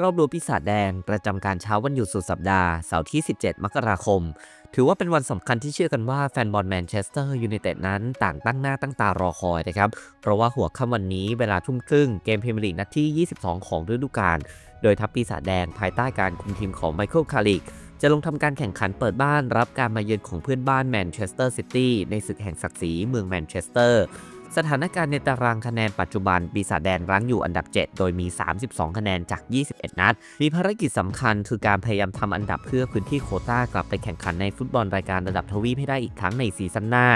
รอบรู้ปีศาจแดง ประจำการเช้าวันหยุดสุดสัปดาห์เสาร์ที่ 17 มกราคม ถือว่าเป็นวันสำคัญที่เชื่อกันว่าแฟนบอลแมนเชสเตอร์ยูไนเต็ดนั้นต่างตั้งหน้าตั้งตารอคอยนะครับ เพราะว่าหัวค่ำวันนี้เวลาทุ่มครึ่งเกมพรีเมียร์ลีกนัดที่ 22 ของฤดูกาล โดยทัพปีศาจแดงภายใต้การคุมทีมของไมเคิลคาริกจะลงทำการแข่งขันเปิดบ้านรับการมาเยือนของเพื่อนบ้านแมนเชสเตอร์ซิตี้ในศึกแห่งศักดิ์ศรีเมืองแมนเชสเตอร์ สถานการณ์ในตารางคะแนนปัจจุบันปีศาจแดงรั้งอยู่อันดับ 7 โดยมี 32 คะแนนจาก 21 นัด มีภารกิจสำคัญคือการพยายามทำอันดับเพื่อพื้นที่โคต้ากลับไปแข่งขันในฟุตบอลรายการระดับทวีปให้ได้อีกครั้งในซีซั่นหน้า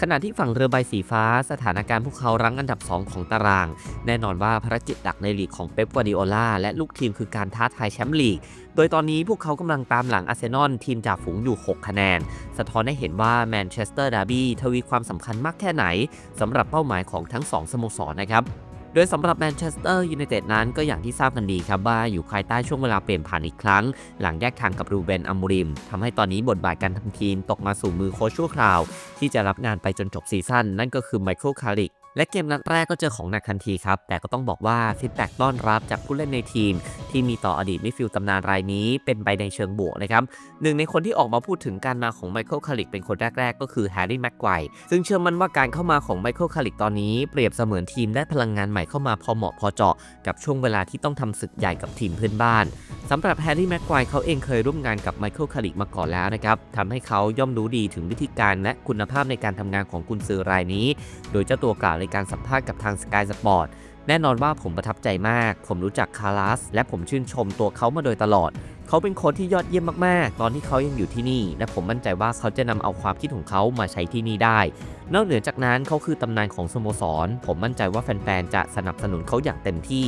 ขณะที่ฝั่งเรือใบสีฟ้า สถานการณ์พวกเขารั้งอันดับ 2 ของตาราง แน่นอนว่าภารกิจหลักในลีกของเป๊ปกวาดิโอลาและลูกทีมคือการท้าทายแชมป์ลีก โดยตอนนี้พวกเขากำลังตามหลังอาร์เซนอลทีมจ่าฝูงอยู่ 6 คะแนน สะท้อนให้เห็นว่าแมนเชสเตอร์ดาร์บี้ทวีความสำคัญมากแค่ไหนสำหรับเป้าหมายของทั้ง 2 สโมสรนะครับโดยสำหรับแมนเชสเตอร์ยูไนเต็ดนั้นก็อย่างที่ทราบกันดีครับว่าอยู่ภายใต้ช่วงเวลาเปลี่ยนผ่านอีกครั้ง หลังแยกทางกับรูเบนอัมมูริมทำให้ตอนนี้บทบาทการทำทีมตกมาสู่มือโค้ชชั่วคราว ที่จะรับงานไปจนจบซีซั่นนั่นก็คือไมเคิลคาริก และเกมนัดแรกก็เจอของหนักทันทีครับ แต่ก็ต้องบอกว่าฟีดแบ็กต้อนรับจากผู้เล่นในทีม ที่มีต่ออดีตมิฟิลตำนานรายนี้เป็นไปในเชิงบวกนะครับหนึ่งในคนที่ออกมาพูดถึงการมาของไมเคิลคาริกเป็นคนแรก ๆ ก็คือแฮร์รี่แม็กไกวร์ซึ่งเชื่อมั่นว่าการเข้ามาของไมเคิลคาริกตอนนี้ เปรียบเสมือนทีมได้พลังงานใหม่เข้ามาพอเหมาะพอเจาะกับช่วงเวลาที่ต้องทำศึกใหญ่กับทีมเพื่อนบ้านสำหรับแฮร์รี่แม็กไกวร์เขาเองเคยร่วมงานกับไมเคิลคาริกมาก่อนแล้วนะครับทำให้เขาย่อมรู้ดีถึงวิธีการและคุณภาพในการทำงานของกุนซือรายนี้ โดยเจ้าตัวกล่าวในการสัมภาษณ์กับทาง Sky Sport แน่นอนว่าผมประทับใจมาก ผมรู้จักคารัส และผมชื่นชมตัวเขามาโดยตลอด เขาเป็นคนที่ยอดเยี่ยมมากๆ ตอนที่เขายังอยู่ที่นี่ และผมมั่นใจว่าเขาจะนำเอาความคิดของเขามาใช้ที่นี่ได้ นอกเหนือจากนั้นเขาคือตำนานของสโมสร ผมมั่นใจว่าแฟนๆ จะสนับสนุนเขาอย่างเต็มที่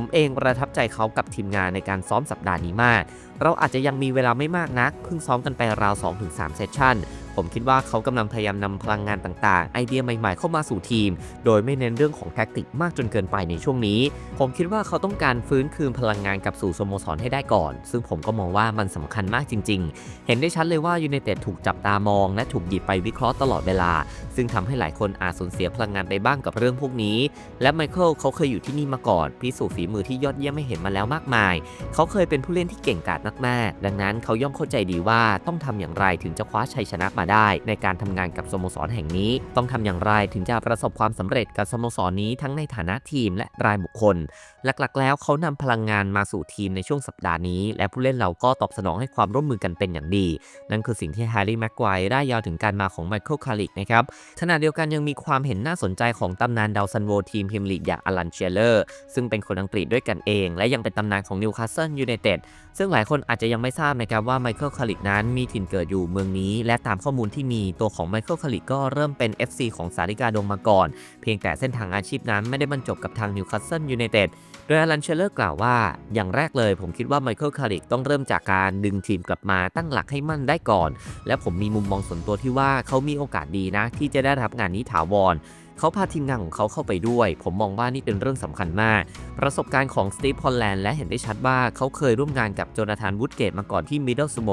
ผมเองประทับใจเขากับทีมงานในการซ้อมสัปดาห์นี้มาก เราอาจจะยังมีเวลาไม่มากนัก เพิ่งซ้อมกันไปราว 2-3 เซสชั่น ผมคิดว่าเขากำลังพยายามนำพลังงานต่างๆ ไอเดียใหม่ๆเข้ามาสู่ทีม โดยไม่เน้นเรื่องของแท็กติกมากจนเกินไปในช่วงนี้ ผมคิดว่าเขาต้องการฟื้นคืนพลังงานกลับสู่สโมสรให้ได้ก่อน ซึ่งผมก็มองว่ามันสำคัญมากจริง ๆ เห็นได้ชัดเลยว่ายูไนเต็ดถูกจับตามอง และถูกหยิบไปวิเคราะห์ตลอดเวลา ซึ่งทำให้หลายคนอาจสูญเสียพลังงานไปบ้างกับเรื่องพวกนี้ และไมเคิลเขาเคยอยู่ที่นี่มาก่อนพิสูจน์ฝีมือที่ยอดเยี่ยมไม่เห็นมาแล้วมากมาย เขาเคยเป็นผู้เล่นที่เก่งกาจมากๆ ดังนั้นเขาย่อมเข้าใจดีว่าต้องทำอย่างไรถึงจะคว้าชัยชนะมาได้ ในการทำงานกับสโมสรแห่งนี้ ต้องทำอย่างไรถึงจะประสบความสำเร็จกับสโมสรนี้ทั้งในฐานะทีมและรายบุคคล หลักๆ แล้วเขานำพลังงานมาสู่ทีมในช่วงสัปดาห์นี้ และผู้เล่นเราก็ตอบสนองให้ความร่วมมือกันเป็นอย่างดี นั่นคือสิ่งที่แฮร์รี่แม็กไกวร์ได้ยาวถึงการมาของไมเคิลคาริกนะครับขณะเดียวกันยังมีความเห็นน่าสนใจของตำนานดาวซันโวทีมพรีเมียร์ลีกอย่างอลันเชียเลอร์ซึ่งเป็นคนอังกฤษด้วยกันเอง และยังเป็นตำนานของนิวคาสเซิลยูไนเต็ดซึ่งหลายคนอาจจะยังไม่ทราบนะครับว่าไมเคิลคาริกนั้นมีถิ่นเกิดอยู่เมืองนี้ และตามข้อมูลที่มีตัวของไมเคิลคาริกก็เริ่มเป็น FC ของสาริกาดงมาก่อน เพียงแต่เส้นทางอาชีพนั้นไม่ได้บรรจบกับทางนิวคาสเซิลยูไนเต็ดโดยอลันเชลเลอร์กล่าวว่า อย่างแรกเลยผมคิดว่าไมเคิลคาริกต้องเริ่มจากการดึงทีมกลับมาตั้งหลักให้มั่นได้ก่อน และผมมีมุมมองส่วนตัวที่ว่าเขามีโอกาสดีนะ ที่จะได้รับงานนี้ถาวร เขาพาทีมงานของเขาเข้าไปด้วย ผมมองว่านี่เป็นเรื่องสำคัญมาก ประสบการณ์ของสตีฟพอลแลนด์และเห็นได้ชัดว่าเขาเคยร่วมงานกับโจนาธานวูดเกตมาก่อนที่มิดเดิลสโม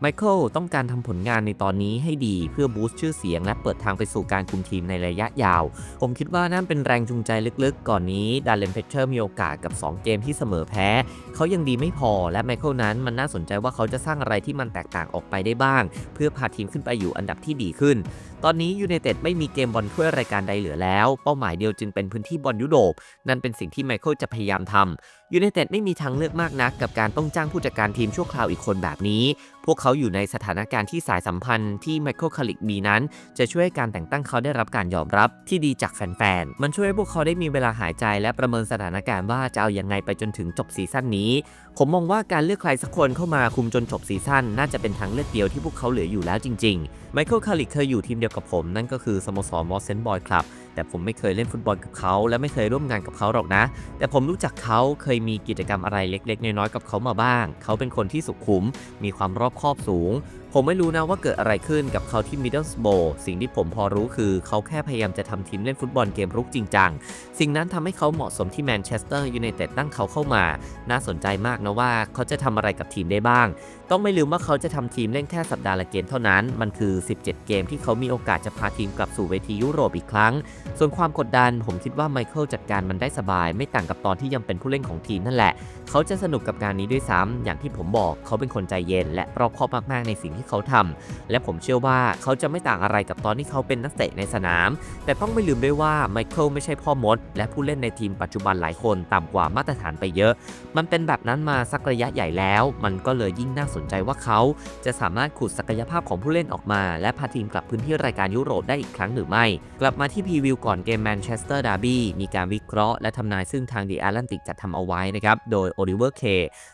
ไมเคิลต้องการทำผลงานในตอนนี้ให้ดีเพื่อบูสต์ชื่อเสียงและเปิดทางไปสู่การคุมทีมในระยะยาว ผมคิดว่านั่นเป็นแรงจูงใจลึกๆ ก่อนนี้ดาร์เลนเพเชอร์มีโอกาสกับ 2 เกมที่เสมอแพ้ เขายังดีไม่พอและไมเคิลนั้นมันน่าสนใจว่าเขาจะสร้างอะไรที่มันแตกต่างออกไปได้บ้าง เพื่อพาทีมขึ้นไปอยู่อันดับที่ดีขึ้นตอนนี้ยูไนเต็ดไม่มีเกมบอลถ้วยรายการใดเหลือแล้ว เป้าหมายเดียวจึงเป็นพื้นที่บอลยุโรป นั่นเป็นสิ่งที่ไมเคิลจะพยายามทำ ยูไนเต็ดไม่มีทางเลือกมากนักกับการต้องจ้างผู้จัดการทีมชั่วคราวอีกคนแบบนี้ พวกเขาอยู่ในสถานการณ์ที่สายสัมพันธ์ที่ไมเคิลคาริกมีนั้น จะช่วยการแต่งตั้งเขาได้รับการยอมรับที่ดีจากแฟนๆ มันช่วยให้พวกเขาได้มีเวลาหายใจและประเมินสถานการณ์ว่าจะเอาอยังไงไปจนถึงจบซีซั่นนี้ ผมมองว่าการเลือกใครสักคนเข้ามาคุมจนจบซีซั่นน่าจะเป็นทางเลือกเดียวที่พวกเขาเหลืออยู่แล้วจริงๆ ไมเคิลคาริกเคยอยู่ทีมเดียวกับผมนั่นก็คือสโมสรมอสเซนบอยคลับแต่ผมไม่เคยเล่นฟุตบอลกับเขาและไม่เคยร่วมงานกับเขาหรอกนะ แต่ผมรู้จักเขาเคยมีกิจกรรมอะไรเล็ก ๆ น้อยๆกับเขามาบ้าง เขาเป็นคนที่สุขุม มีความรอบคอบสูงผมไม่รู้นะว่าเกิดอะไรขึ้นกับเขาที่มิดเดิลสโบสิ่งที่ผมพอรู้คือเขาแค่พยายามจะทำทีมเล่นฟุตบอลเกมรุกจริงจัง สิ่งนั้นทำให้เขาเหมาะสมที่แมนเชสเตอร์ยูไนเต็ดตั้งเขาเข้ามา น่าสนใจมากนะว่าเขาจะทำอะไรกับทีมได้บ้าง ต้องไม่ลืมว่าเขาจะทำทีมเล่นแค่สัปดาห์ละเกมเท่านั้น มันคือ 17 เกมที่เขามีโอกาสจะพาทีมกลับสู่เวทียุโรปอีกครั้ง ส่วนความกดดัน ผมคิดว่าไมเคิลจัดการมันได้สบาย ไม่ต่างกับตอนที่ยังเป็นผู้เล่นของทีมนั่นแหละ เขาจะสนุกกับงานนี้ด้วยซ้ำอย่างที่ผมบอกเขาเป็นคนใจเย็น และรอบคอบมากๆในสิ่งที่เขาทำและผมเชื่อว่าเขาจะไม่ต่างอะไรกับตอนที่เขาเป็นนักเตะในสนาม แต่ต้องไม่ลืมด้วยว่าไมเคิลไม่ใช่พ่อมด และผู้เล่นในทีมปัจจุบันหลายคนต่ำกว่ามาตรฐานไปเยอะ มันเป็นแบบนั้นมาสักระยะใหญ่แล้ว มันก็เลยยิ่งน่าสนใจว่าเขาจะสามารถขุดศักยภาพของผู้เล่นออกมา และพาทีมกลับพื้นที่รายการยุโรปได้อีกครั้งหรือไม่ กลับมาที่พรีวิวก่อนเกมแมนเชสเตอร์ดาร์บี้มีการวิเคราะห์และทำนายซึ่งทางดีแอตแลนติกจัดทำเอาไว้นะครับ โดยโอลิเวอร์เค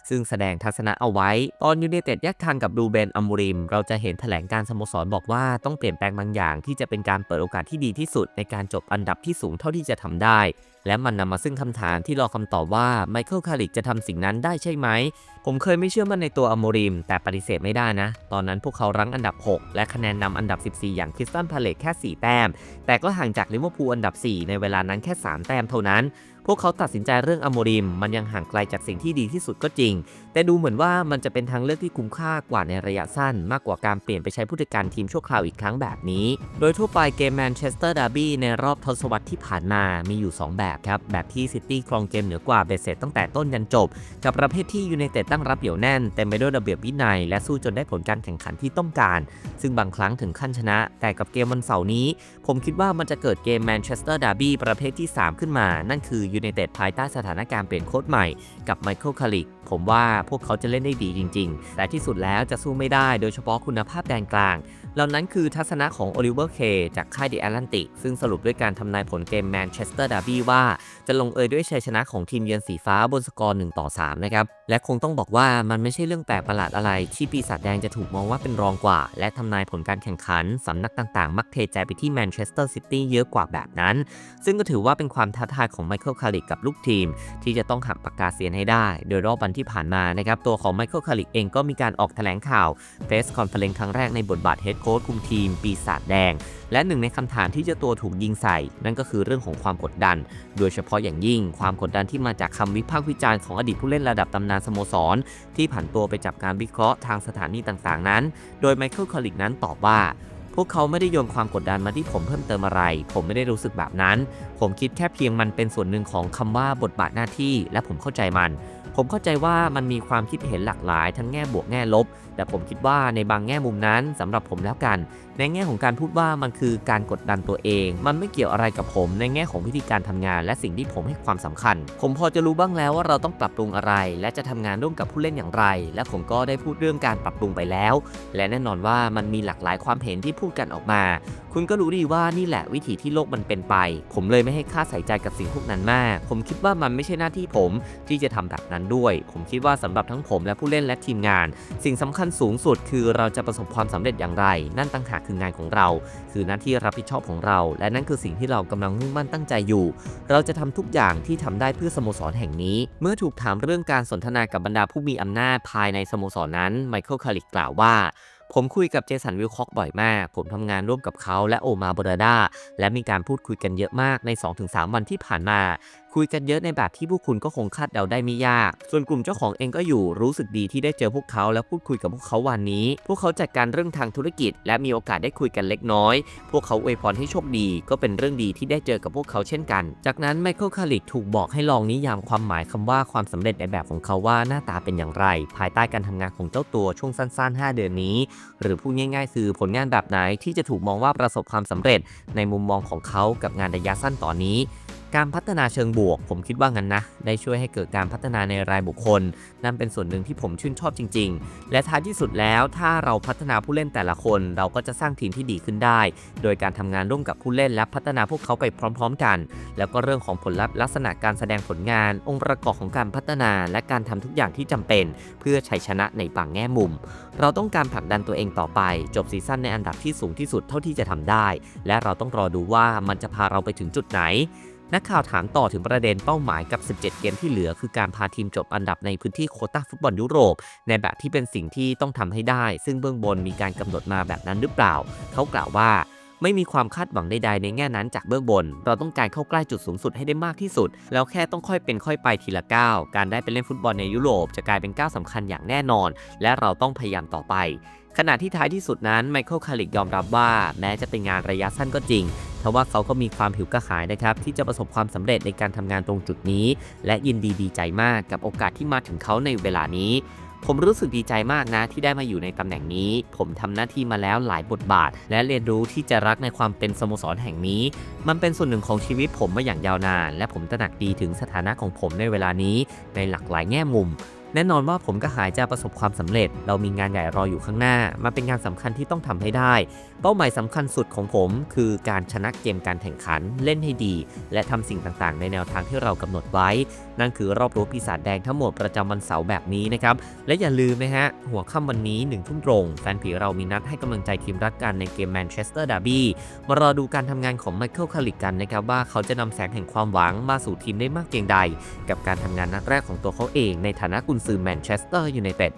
ซึ่งแสดงทัศนะเอาไว้ ตอนยูไนเต็ดแยกทางกับรูเบนอัมบูริม เราจะเห็นแถลงการสโมสรบอกว่าต้องเปลี่ยนแปลงบางอย่าง ที่จะเป็นการเปิดโอกาสที่ดีที่สุด ในการจบอันดับที่สูงเท่าที่จะทำได้ และมันนำมาซึ่งคำถามที่รอคำตอบว่าไมเคิลคาริกจะทำสิ่งนั้นได้ใช่ไหม ผมเคยไม่เชื่อมั่นในตัวอโมริม แต่ปฏิเสธไม่ได้นะ ตอนนั้นพวกเขารั้งอันดับ 6 และคะแนนนำอันดับ 14 อย่างคริสตันพาเลตแค่ 4 แต้ม แต่ก็ห่างจากลิเวอร์พูลอันดับ 4 ในเวลานั้นแค่ 3 แต้มเท่านั้น พวกเขาตัดสินใจเรื่องอโมริม มันยังห่างไกลจากสิ่งที่ดีที่สุดก็จริง แต่ดูเหมือนว่ามันจะเป็นทางเลือกที่คุ้มค่ากว่าในระยะสั้น มากกว่าการเปลี่ยนไปใช้ผู้จัดการทีมชั่วคราวอีกครั้งแบบนี้ โดยทั่วไปเกมแมนเชสเตอร์ดาร์บี้ในรอบทศวรรษที่ผ่านมามีอยู่ 2 แบบครับ แบบที่ซิตี้ครองเกมเหนือกว่าเบสเสร็จตั้งแต่ต้นยันจบ กับประเภทที่ยูไนเต็ดตั้งรับเหนียวแน่นเต็มไปด้วยระเบียบวินัย และสู้จนได้ผลการแข่งขันที่ต้องการ ซึ่งบางครั้งถึงขั้นชนะ แต่กับเกมวันเสาร์นี้ ผมคิดว่ามันจะเกิดเกมแมนเชสเตอร์ดาร์บี้ประเภทที่ 3 ขึ้นมา นั่นคือยูไนเต็ดภายใต้สถานการณ์เปลี่ยนโค้ชใหม่กับไมเคิลคาริก ผมว่าพวกเขาจะเล่นได้ดีจริง ๆ แต่ที่สุดแล้วจะสู้ไม่ได้โดยเฉพาะคุณภาพแดนกลาง เหล่านั้นคือทัศนะของโอลิเวอร์เคจากค่ายเดิแอตแลนติกซึ่งสรุปด้วยการทำนายผลเกมแมนเชสเตอร์ดาร์บี้ว่า จะลงเอยด้วยชัยชนะของทีมเยือนสีฟ้าบนสกอร์1ต่อ3นะครับ และคงต้องบอกว่ามันไม่ใช่เรื่องแปลกประหลาดอะไร ที่ปีศาจแดงจะถูกมองว่าเป็นรองกว่า และทำนายผลการแข่งขันสำนักต่างๆ มักเทใจไปที่แมนเชสเตอร์ซิตี้เยอะกว่าแบบนั้น ซึ่งก็ถือว่าเป็นความท้าทายของไมเคิลคาริกกับลูกทีม ที่จะต้องหักปากกาเซียนให้ได้ โดยรอบวันที่ผ่านมานะครับตัวของไมเคิลคาริกเองก็มีการออกแถลงข่าวเฟสคอนเฟอเรนครั้งแรกในบทบาทเฮดโค้ชคุมทีม ปีศาจแดง และหนึ่งในคำถามที่เจ้าตัวถูกยิงใส่ นั่นก็คือเรื่องของความกดดัน โดยเฉพาะอย่างยิ่ง ความกดดันที่มาจากคำวิพากษ์วิจารณ์ของอดีตผู้เล่นระดับตำนานสโมสร ที่ผ่านตัวไปจับการวิเคราะห์ทางสถานีต่างๆ นั้น โดยไมเคิลคาริกนั้นตอบว่าพวกเขาไม่ได้โยนความกดดันมาที่ผมเพิ่มเติมอะไร ผมไม่ได้รู้สึกแบบนั้น ผมคิดแค่เพียงมันเป็นส่วนหนึ่งของคำว่าบทบาทหน้าที่ และผมเข้าใจมัน ผมเข้าใจว่ามันมีความคิดเห็นหลากหลายทั้งแง่บวกแง่ลบ แต่ผมคิดว่าในบางแง่มุมนั้นสำหรับผมแล้วกัน ในแง่ของการพูดว่ามันคือการกดดันตัวเอง มันไม่เกี่ยวอะไรกับผมในแง่ของวิธีการทำงาน และสิ่งที่ผมให้ความสำคัญ ผมพอจะรู้บ้างแล้วว่าเราต้องปรับปรุงอะไร และจะทำงานร่วมกับผู้เล่นอย่างไร และผมก็ได้พูดเรื่องการปรับปรุงไปแล้ว และแน่นอนว่ามันมีหลากหลายความเห็นที่พูดกันออกมา คุณก็รู้ดีว่านี่แหละวิถีที่โลกมันเป็นไป ผมเลยไม่ให้ค่าใส่ใจกับสิ่งพวกนั้นมาก ผมคิดว่ามันไม่ใช่หน้าที่ผมที่จะทำแบบนั้นด้วย ผมคิดว่าสำหรับทั้งผมและผู้เล่นและทีมงาน สิ่งสำคัญสูงสุด คือเราจะประสบความสำเร็จอย่างไร นั่นต่างหากคืองานของเรา คือหน้าที่รับผิดชอบของเรา และนั่นคือสิ่งที่เรากำลังมุ่งมั่นตั้งใจอยู่ เราจะทำทุกอย่างที่ทำได้เพื่อสโมสรแห่งนี้ เมื่อถูกถามเรื่องการสนทนากับบรรดาผู้มีอำนาจภายในสโมสรนั้นไมเคิลคาริกกล่าวว่าผมคุยกับเจสันวิลคอกบ่อยมาก ผมทำงานร่วมกับเขาและโอมาบราดา และมีการพูดคุยกันเยอะมากใน 2-3 วันที่ผ่านมา คุยกันเยอะในแบบที่พวกคุณก็คงคาดเดาได้ไม่ยาก ส่วนกลุ่มเจ้าของเองก็อยู่รู้สึกดีที่ได้เจอพวกเขาและพูดคุยกับพวกเขาวันนี้ พวกเขาจัดการเรื่องทางธุรกิจ และมีโอกาสได้คุยกันเล็กน้อย พวกเขาอวยพรให้โชคดี ก็เป็นเรื่องดีที่ได้เจอกับพวกเขาเช่นกัน จากนั้นไมเคิลคาริกถูกบอกให้ลองนิยามความหมายคำว่าความสำเร็จในแบบของเขาว่าหน้าตาเป็นอย่างไร ภายใต้การทำงานของเจ้าตัวช่วงสั้น ๆ 5 เดือนนี้ หรือพูดง่าย ๆ คือผลงานแบบไหนที่จะถูกมองว่าประสบความสำเร็จ ในมุมมองของเขากับงานระยะสั้นตอนนี้ การพัฒนาเชิงบวก ผมคิดว่างั้นนะ ได้ช่วยให้เกิดการพัฒนาในรายบุคคล นั่นเป็นส่วนหนึ่งที่ผมชื่นชอบจริง ๆ และท้ายที่สุดแล้วถ้าเราพัฒนาผู้เล่นแต่ละคน เราก็จะสร้างทีมที่ดีขึ้นได้ โดยการทำงานร่วมกับผู้เล่นและพัฒนาพวกเขาไปพร้อม ๆ กัน แล้วก็เรื่องของผลลัพธ์ลักษณะการแสดงผลงาน องค์ประกอบของการพัฒนา และการทำทุกอย่างที่จำเป็น เพื่อชัยชนะในบางแง่มุม เราต้องการผลักดันตัวเองต่อไป จบซีซั่นในอันดับที่สูงที่สุดเท่าที่จะทำได้ และเราต้องรอดูว่ามันจะพาเราไปถึงจุดไหน นักข่าวถามต่อถึงประเด็นเป้าหมายกับ 17 เกมที่เหลือ คือการพาทีมจบอันดับในพื้นที่โคต้าฟุตบอลยุโรป ในแบบที่เป็นสิ่งที่ต้องทำให้ได้ ซึ่งเบื้องบนมีการกำหนดมาแบบนั้นหรือเปล่า เขากล่าวว่าไม่มีความคาดหวังใดๆในแง่นั้นจากเบื้องบน เราต้องการเข้าใกล้จุดสูงสุดให้ได้มากที่สุด แล้วแค่ต้องค่อยเป็นค่อยไปทีละก้าว การได้ไปเล่นฟุตบอลในยุโรปจะกลายเป็นก้าวสำคัญอย่างแน่นอน และเราต้องพยายามต่อไปขณะที่ท้ายที่สุดนั้นไมเคิลคาริกยอมรับว่า แม้จะเป็นงานระยะสั้นก็จริง ทว่าเขาก็มีความหิวกระหายนะครับที่จะประสบความสำเร็จในการทำงานตรงจุดนี้ และยินดีดีใจมากกับโอกาสที่มาถึงเขาในเวลานี้ผมรู้สึกดีใจมากนะที่ได้มาอยู่ในตำแหน่งนี้ ผมทำหน้าที่มาแล้วหลายบทบาท และเรียนรู้ที่จะรักในความเป็นสโมสรแห่งนี้ มันเป็นส่วนหนึ่งของชีวิตผมมาอย่างยาวนาน และผมตระหนักดีถึงสถานะของผมในเวลานี้ในหลากหลายแง่มุม แน่นอนว่าผมก็หายจะประสบความสำเร็จ เรามีงานใหญ่รออยู่ข้างหน้า มันเป็นงานสำคัญที่ต้องทำให้ได้ เป้าหมายสำคัญสุดของผม คือการชนะเกมการแข่งขันเล่นให้ดี และทำสิ่งต่างๆ ในแนวทางที่เรากำหนดไว้ นั่นคือรอบรู้ปีศาจแดงทั้งหมดประจำวันเสาร์แบบนี้นะครับ และอย่าลืมนะฮะ หัวค่ำวันนี้หนึ่งทุ่มตรง แฟนผีเรามีนัดให้กำลังใจทีมรักกันในเกมแมนเชสเตอร์ดาร์บี้มารอดูการทำงานของไมเคิลคาริกกันนะครับว่าเขาจะนำแสงแห่งความหวังมาสู่ทีมได้มากเพียงใด กับการทำงานนัดแรกของตัวเขาเองในฐานะกุนซือแมนเชสเตอร์ยูไนเต็ด